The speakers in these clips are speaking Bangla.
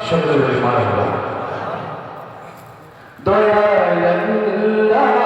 সুন্দর মানুষ দয়া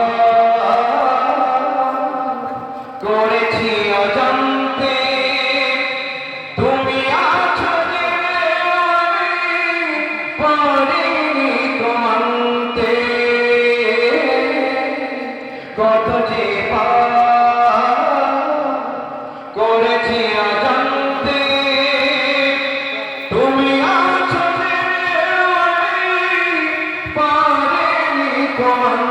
কত যে করেছি অজান্তে তুমি আছো পারেনি কোন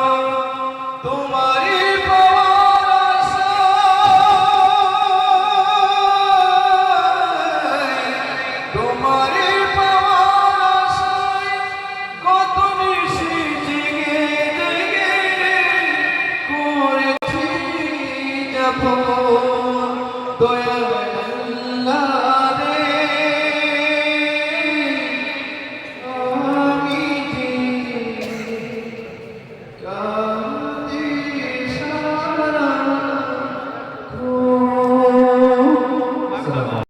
কাপড় দয়া